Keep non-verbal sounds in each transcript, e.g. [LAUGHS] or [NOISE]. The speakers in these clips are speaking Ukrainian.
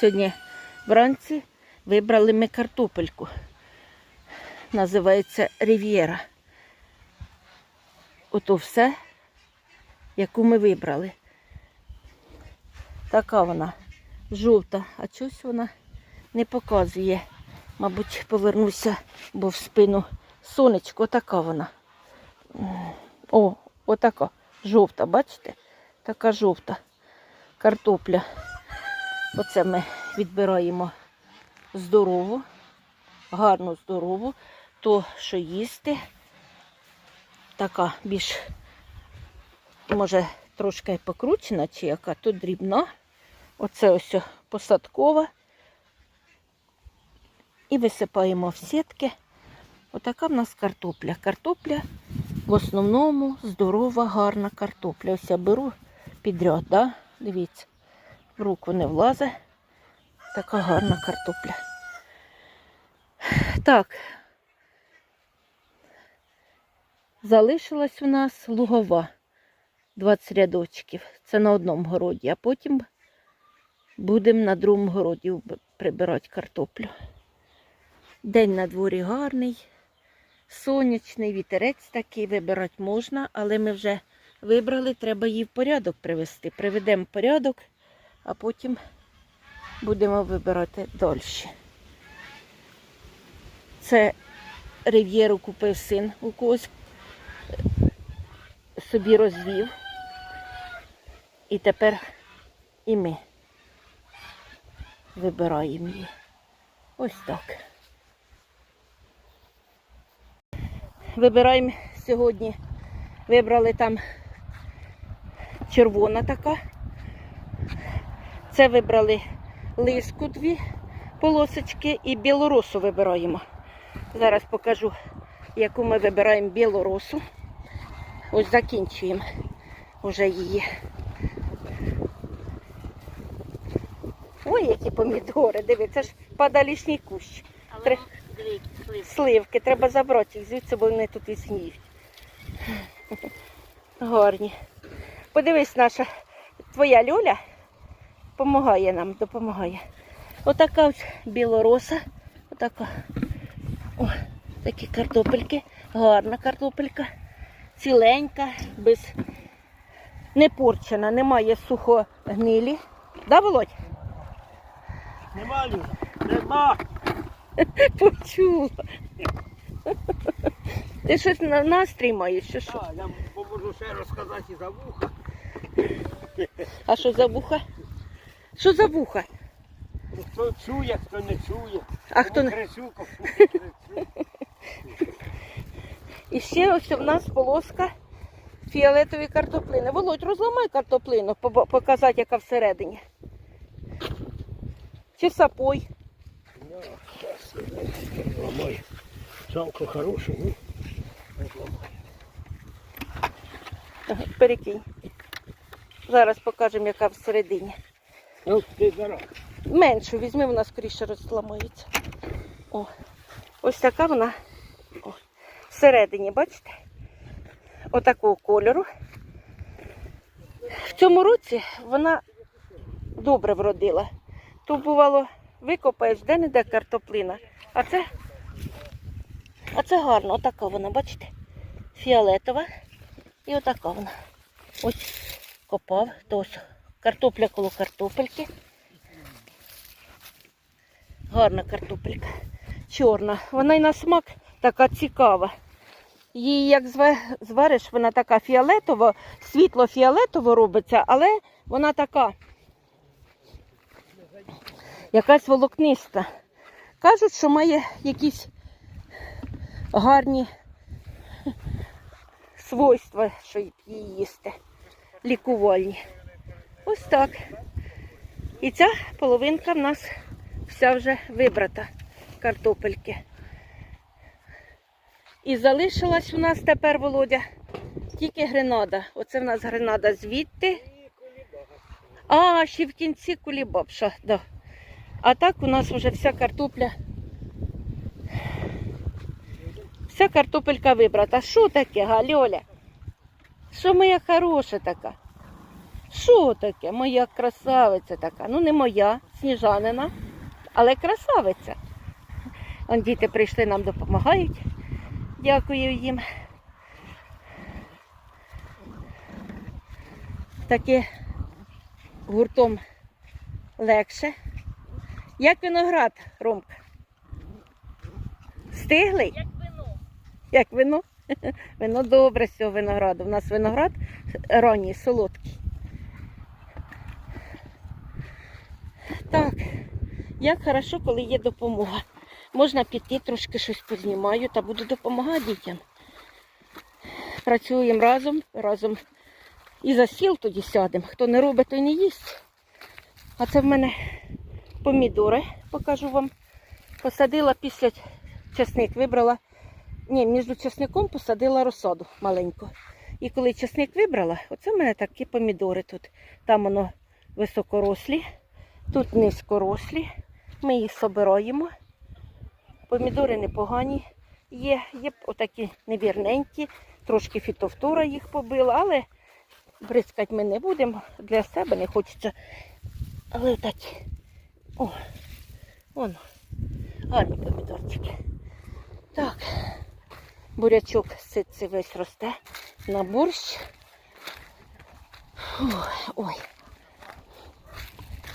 Сьогодні вранці вибрали ми картопельку. Називається Рів'єра. Ото все, яку ми вибрали. Така вона жовта, а чогось вона не показує. Мабуть, повернуся, бо в спину сонечко, така вона. О, отака жовта, бачите? Така жовта картопля. Оце ми відбираємо здорову, гарну здорову, то, що їсти, така більш, може, трошки покручена, чи яка, то дрібна. Оце ось посадкова. І висипаємо в сітки. Отака в нас картопля. Картопля в основному здорова, гарна картопля. Ось я беру підряд, да? дивіться, в руку не влазить. Така гарна картопля. Так. Залишилась у нас лугова. 20 рядочків. Це на одному городі, а потім будемо на другому городі прибирати картоплю. День на дворі гарний, сонячний, вітерець такий, вибирати можна, але ми вже вибрали, треба її в порядок привести. Приведемо в порядок, а потім будемо вибирати далі. Це рив'єру купив син у когось, собі розвів. І тепер і ми вибираємо її. Ось так. Вибираємо сьогодні. Вибрали там червона така. Це вибрали лиску дві полосочки і білоросу вибираємо. Зараз покажу, яку ми вибираємо білоросу. Ось закінчуємо вже її. Ой, які помідори, диви, це ж падалішній кущ. Тре- Сливки, треба забрати їх звідси, бо вони тут і сніють. Гарні. Подивись, наша твоя Льоля допомагає нам, допомагає. Отака ось білороса. Отака. О, такі картопельки. Гарна картопелька. Ціленька, без не порчена, немає сухогнилі. Да, Володь? Нема, Люда, нема. [LAUGHS] Почула. Ти щось на настрій маєш, чи що? А, я поможу ще розказати і за вуха. А що за вуха? Що за вуха? Хто чує, хто не чує. А хто не- кричу, кричу. [LAUGHS] І ще ось в нас полоска фіолетової картоплини. Володь, розламай картоплину, показати, яка всередині. Чи сапой. Ламай. Жалко хорошу, ну. Перекинь. Зараз покажемо, яка всередині. Ну. Меншу візьми, вона скоріше розламається. О, ось така вона О, всередині, бачите? Отакого кольору. В цьому році вона добре вродила. Тут бувало, викопаєш де-не-де картоплина. А це, а це гарно, отака вона, бачите? Фіолетова. І отака вона. Ось копав, ось картопля коло картопельки. Гарна картопелька. Чорна. Вона й на смак така цікава. Її як звариш, вона така фіолетово, світло-фіолетово робиться, але вона така якась волокниста. Кажуть, що має якісь гарні свойства, що її їсти. Лікувальні. Ось так. І ця половинка в нас вся вже вибрата картопельки. І залишилась у нас тепер, Володя, тільки гренада. Оце в нас гренада звідти. А, ще в кінці кулібабша, да. А так у нас вже вся картопля. Вся картопелька вибрата. Що таке, Гальоля? Що моя хороша така? Що таке? Моя красавиця така. Ну, не моя, сніжанина, але красавиця. Он діти прийшли, нам допомагають. Дякую їм. Таке гуртом легше. Як виноград, Ромка? Стиглий? Як вино. Як вино? [LAUGHS] Вино добре з цього винограду. У нас виноград ранній, солодкий. Так, як хорошо, коли є допомога. Можна піти, трошки щось познімаю та буду допомагати дітям. Працюємо разом, разом і за стіл тоді сядемо. Хто не робить, той не їсть. А це в мене помідори, покажу вам. Посадила після часник, вибрала. Ні, між часником посадила розсаду маленьку. І коли часник вибрала, оце в мене такі помідори тут. Там воно високорослі, тут низькорослі. Ми їх собираємо. Помідори непогані. Є, є отакі невірненькі, трошки фітовтора їх побила, але бризкати ми не будемо. Для себе не хочеться. Але такі. О, воно. Гарні помідорчики. Так, бурячок ситці весь росте на борщ. Ой, ой.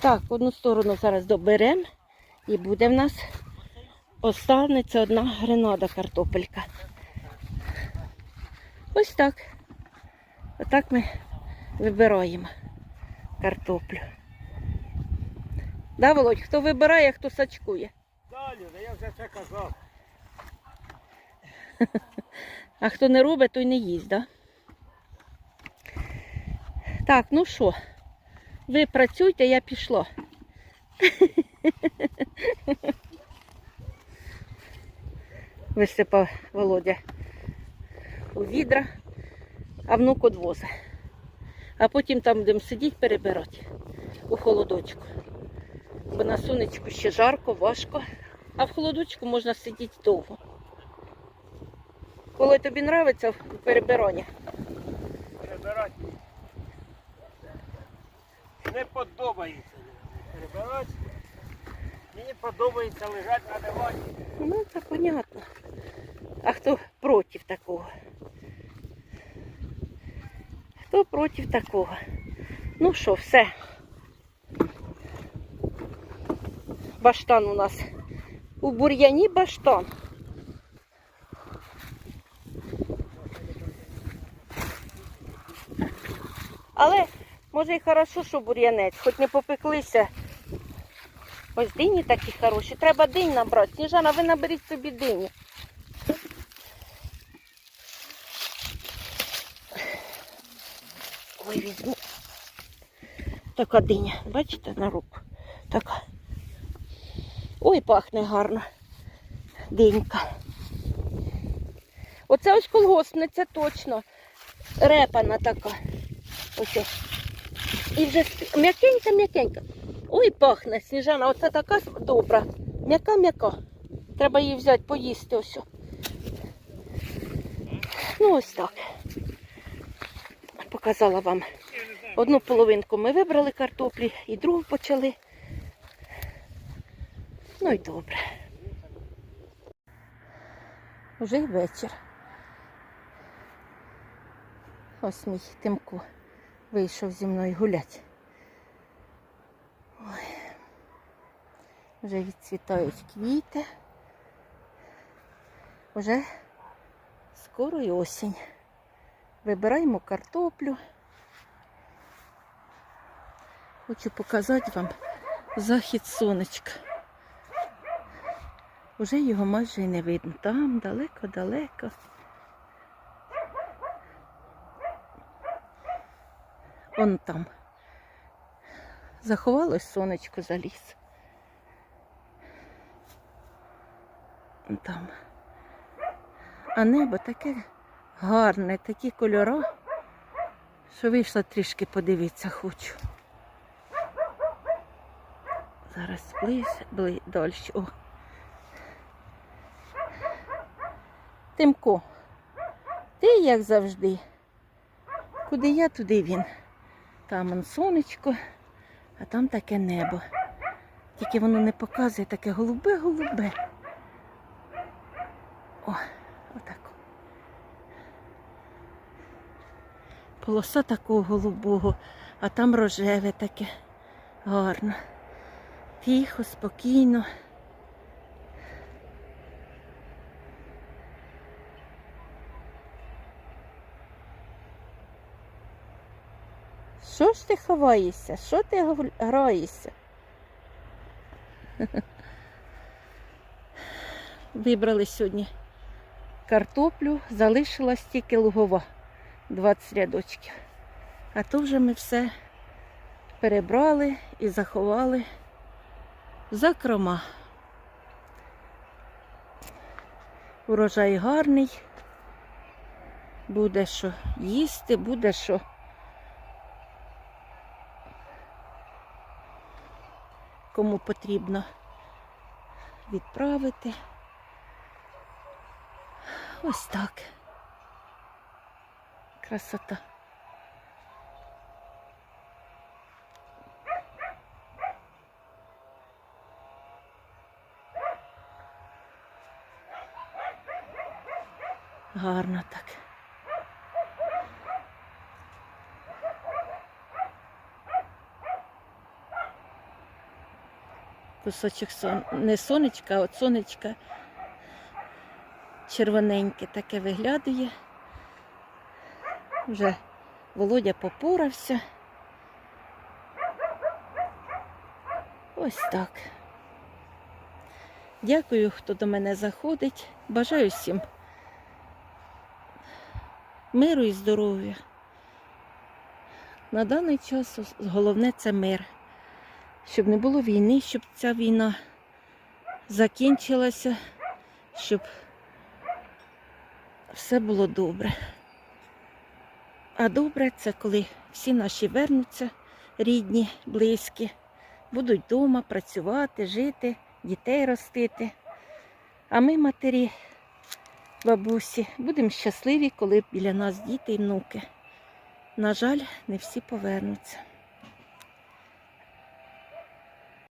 Так, одну сторону зараз доберемо і буде в нас останеться одна гренада картопелька. Ось так. Отак ми вибираємо картоплю. Да, Володь, хто вибирає, хто сачкує. Далі, да я вже це казав. [LAUGHS] А хто не робить, той не їсть, да? Так, ну що, ви працюйте, я пішла. [LAUGHS] Висипав Володя у відра, а внук одвозить. А потім там будемо сидіти перебирати у холодочку. Бо на сонечку ще жарко, важко, а в холодочку можна сидіти довго. Коли тобі подобається в перебиранні. Перебирати. Не подобається перебирати. Мені подобається лежати на дивані. Ну, це понятно. А хто проти такого? Хто проти такого? Ну що, все. Баштан у нас. У бур'яні баштан. Але може і хорошо, що бур'янець, хоч не попеклися. Ось дині такі хороші. Треба динь набрати. Сніжана, ви наберіть собі дині. Ой, візьму. Така диня. Бачите, на руку. Така. Ой, пахне гарно. Динька. Оце ось колгоспниця точно. Репана така. Ось. ось. І вже м'якенька, м'якенька. Ой, пахне, сніжана, оце така добра. М'яка-м'яка. Треба її взяти, поїсти ось. Ну, ось так. Показала вам. Одну половинку ми вибрали картоплі і другу почали. Ну і добре. Вже й вечір. Ось мій Тимко вийшов зі мною гуляти. Вже відцвітають квіти. Вже скоро і осінь. Вибираємо картоплю. Хочу показати вам захід сонечка. Уже його майже і не видно. Там далеко-далеко. Он там. Заховалось сонечко за ліс. Там. А небо таке гарне, такі кольори, що вийшла трішки подивитися хочу. Зараз ближче, бли, далі. О. Тимко, ти як завжди. Куди я, туди він. Там он сонечко, а там таке небо. Тільки воно не показує таке голубе-голубе. О, отак. Полоса такого голубого, а там рожеве таке гарно. Тихо, спокійно. Що ж ти ховаєшся? Що ти граєшся? [LAUGHS] Вибрали сьогодні картоплю, залишилась тільки лугова 20 рядочків. А то вже ми все перебрали і заховали в закрома. Урожай гарний. Буде що їсти, буде що. Кому потрібно відправити. Ось так. Красота. Гарно так. Кусочок сон... не сонечка, а от сонечка червоненьке таке виглядає. Вже Володя попорався. Ось так. Дякую, хто до мене заходить. Бажаю всім миру і здоров'я. На даний час головне це мир. Щоб не було війни, щоб ця війна закінчилася, щоб все було добре. А добре це коли всі наші вернуться, рідні, близькі, будуть вдома працювати, жити, дітей ростити. А ми, матері, бабусі, будемо щасливі, коли біля нас діти і внуки. На жаль, не всі повернуться.